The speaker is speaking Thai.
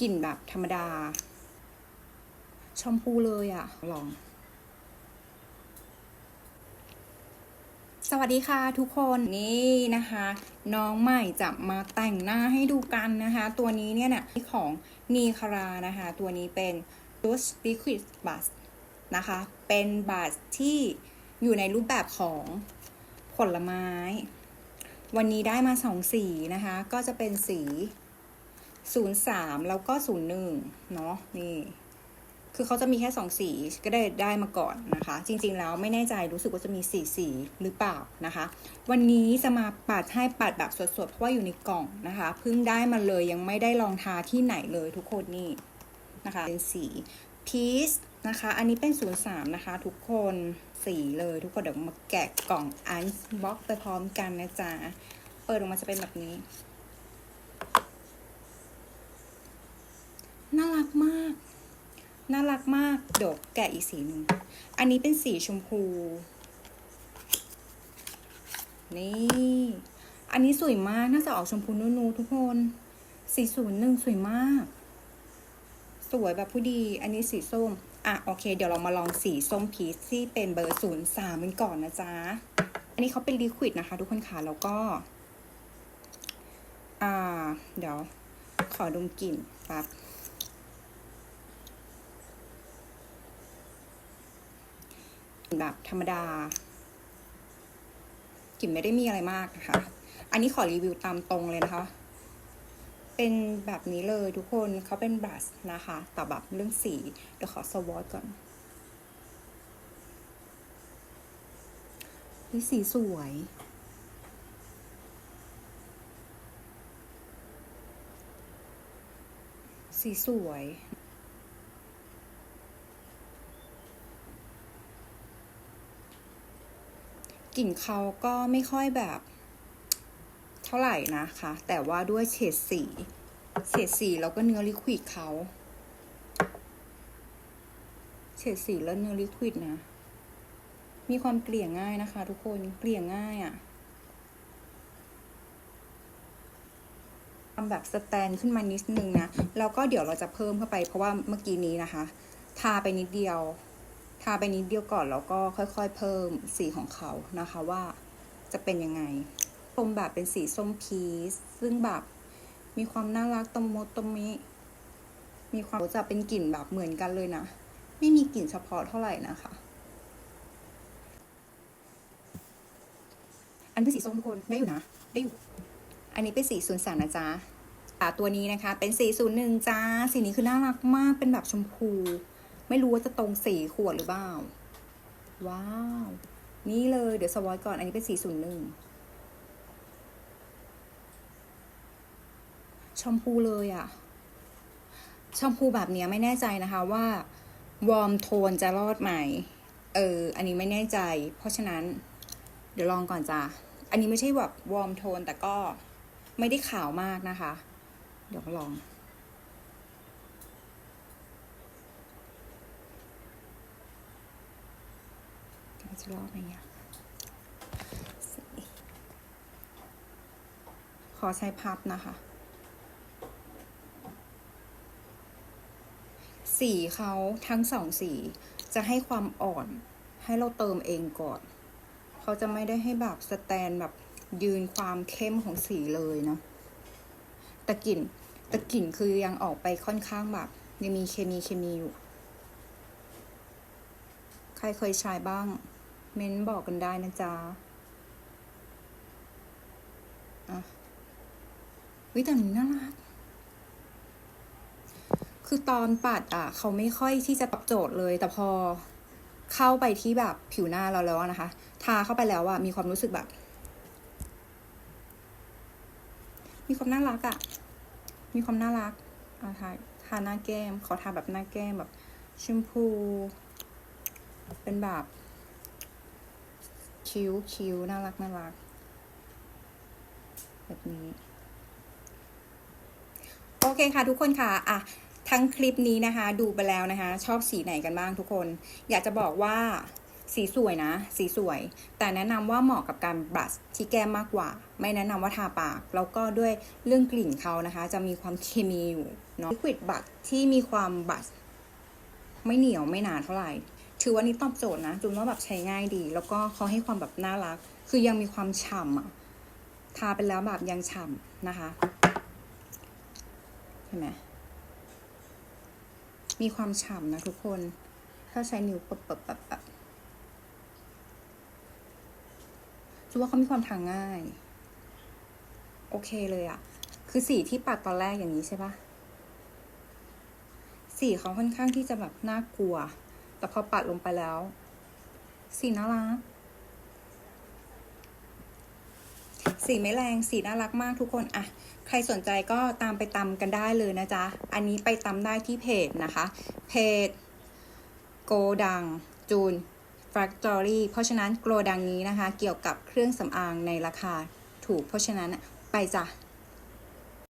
กลิ่นแบบธรรมดา ชมพูเลยอะลอง สวัสดีค่ะทุกคนนี่นะคะ น้องใหม่จะมาแต่งหน้าให้ดูกันนะคะ ตัวนี้เนี่ยนี่ของนีคารานะคะ ตัวนี้เป็น Rose Liquid Blush นะคะ เป็นบัสที่อยู่ในรูปแบบของผลไม้ วันนี้ได้มาสองสีนะคะ ก็จะเป็นสี 03แล้วก็01เนาะนี่ คือเขาจะมีแค่สองสีก็ได้ได้มาก่อนนะคะ จริงๆแล้วไม่แน่ใจรู้สึกว่าจะมีสี่สีหรือเปล่านะคะ วันนี้จะมาปัดให้ปัดแบบสดๆเพราะว่าอยู่ในกล่องนะคะเพิ่งได้มาเลยยังไม่ได้ลองทาที่ไหนเลยทุกคนนี่นะคะเป็นสีพีชนะคะ อันนี้เป็น 03 นะคะ ทุกคนสีเลยทุกคนเดี๋ยวมาแกะกล่องอันบ็อกไปพร้อมกันนะจ๊ะ เปิดออกมาจะเป็นแบบนี้ น่ารักมาก น่ารักมาก เดี๋ยวแกะอีกสีหนึ่ง อันนี้เป็นสีชมพู นี่ อันนี้สวยมาก น่าจะออกชมพูนูนๆทุกคน สีศูนย์หนึ่งสวยมาก สวยแบบผู้ดี อันนี้สีส้ม อะโอเค เดี๋ยวเรามาลองสีส้มพีชที่เป็นเบอร์ศูนย์สามกันก่อนนะจ๊ะ อันนี้เขาเป็นลิควิดนะคะ ทุกคนค่ะ แล้วก็ อ่า เดี๋ยวขอดมกลิ่นแป๊บ แบบธรรมดากลิ่นไม่ได้มีอะไรมากนะคะ อันนี้ขอรีวิวตามตรงเลยนะคะ เป็นแบบนี้เลยทุกคนเขาเป็นบลัชนะคะ แต่แบบเรื่องสี เดี๋ยวขอสวอตก่อนนี่สีสวย สีสวย กลิ่นเขาก็ไม่ค่อยแบบ เท่าไหร่นะคะ แต่ว่าด้วยเฉดสี เฉดสีแล้วก็เนื้อลิควิดเขาเฉดสีแล้วเนื้อลิควิดนะ มีความเกลี่ยง่ายนะคะ ทุกคนเกลี่ยง่ายอะ่ะทำแบบสแตนขึ้นมานิดนึงนะ แล้วก็เดี๋ยวเราจะเพิ่มเข้าไปเพราะว่าเมื่อกี้นี้นะคะ ทาไปนิดเดียวาไปนิดเดียวก่อนแล้วก็ค่อยๆ เพิ่มสีของเขานะคะว่าจะเป็นยังไงชมแบบเป็นสีส้มพีชซึ่งแบบมีความน่ารักตมมดตมมิ มีความจะเป็นกลิ่นแบบเหมือนกันเลยนะ ไม่มีกลิ่นเฉพาะเท่าไหร่นะคะ อันเป็นสีส้มทุกคนได้อยู่นะ ได้อยู่ อันนี้เป็นสีศูนย์สามนะจ๊ะอ่าตัวนี้นะคะ เป็นสีศูนย์หนึ่งจ้า สีนี้คือน่ารักมาก เป็นแบบชมพู ไม่รู้ว่าจะตรงสีขวดหรือเปล่า ว้าว นี่เลยเดี๋ยวสวอยก่อน อันนี้เป็นสีศูนย์หนึ่งชมพูเลยอะชมพูแบบเนี้ยไม่แน่ใจนะคะว่าวอร์มโทนจะรอดไหม เออ อันนี้ไม่แน่ใจ เพราะฉะนั้น เดี๋ยวลองก่อนจ้ะ อันนี้ไม่ใช่แบบวอร์มโทนแต่ก็ไม่ได้ขาวมากนะคะ เดี๋ยวลอง จะรอดไหมเนี่ยขอใช้พับนะคะสีเขาทั้งสองสีจะให้ความอ่อนให้เราเติมเองก่อน เขาจะไม่ได้ให้แบบสแตนแบบยืนความเข้มของสีเลยเนาะแต่กลิ่นแต่กลิ่นคือยังออกไปค่อนข้างแบบยังมีเคมีเคมีอยู่ ใครเคยใช้บ้าง เม้นบอกกันได้นะจ๊ะอะวิแต่นี้น่ารัก คือตอนปัดอะ เขาไม่ค่อยที่จะตอบโจทย์เลย แต่พอเข้าไปที่แบบผิวหน้าเราแล้วนะคะ ทาเข้าไปแล้วอะ มีความรู้สึกแบบ มีความน่ารักอะ มีความน่ารักอะทาทาหน้าแก้ม ขอทาแบบหน้าแก้มแบบชมพู เป็นแบบ คิ้วคิ้วน่ารักน่ารัก แบบนี้ โอเคค่ะทุกคนค่ะ อะ ทั้งคลิปนี้นะคะ ดูไปแล้วนะคะ ชอบสีไหนกันบ้างทุกคน อยากจะบอกว่าสีสวยนะ สีสวย แต่แนะนำว่าเหมาะกับการบลัชที่แก้มมากกว่า ไม่แนะนำว่าทาปาก แล้วก็ด้วยเรื่องกลิ่นเขานะคะ จะมีความเคมีอยู่เนาะลิควิดบัชที่มีความบัชไม่เหนียวไม่หนาเท่าไหร่ ถือว่านี่ตอบโจทย์นะจุนว่าแบบใช้ง่ายดี แล้วก็เขาให้ความแบบน่ารัก คือยังมีความฉ่ำอะทาไปแล้วแบบยังฉ่ำนะคะเห็นไหมมีความฉ่ำนะทุกคน ถ้าใช้นิ้วปบปบปบปบจูว่าเขามีความทางง่าย โอเคเลยอะคือสีที่ปัดตอนแรกอย่างนี้ใช่ปะสีเขาค่อนข้างที่จะแบบน่ากลัว แต่พอปัดลงไปแล้ว สีน่ารัก สีไม่แรง สีน่ารักมากทุกคนอะใครสนใจก็ตามไปตำกันได้เลยนะจ๊ะ อันนี้ไปตำได้ที่เพจนะคะ เพจโกดัง จูน Factory เพราะฉะนั้นโกดังนี้นะคะ เกี่ยวกับเครื่องสำอางในราคาถูก เพราะฉะนั้นไปจ้ะ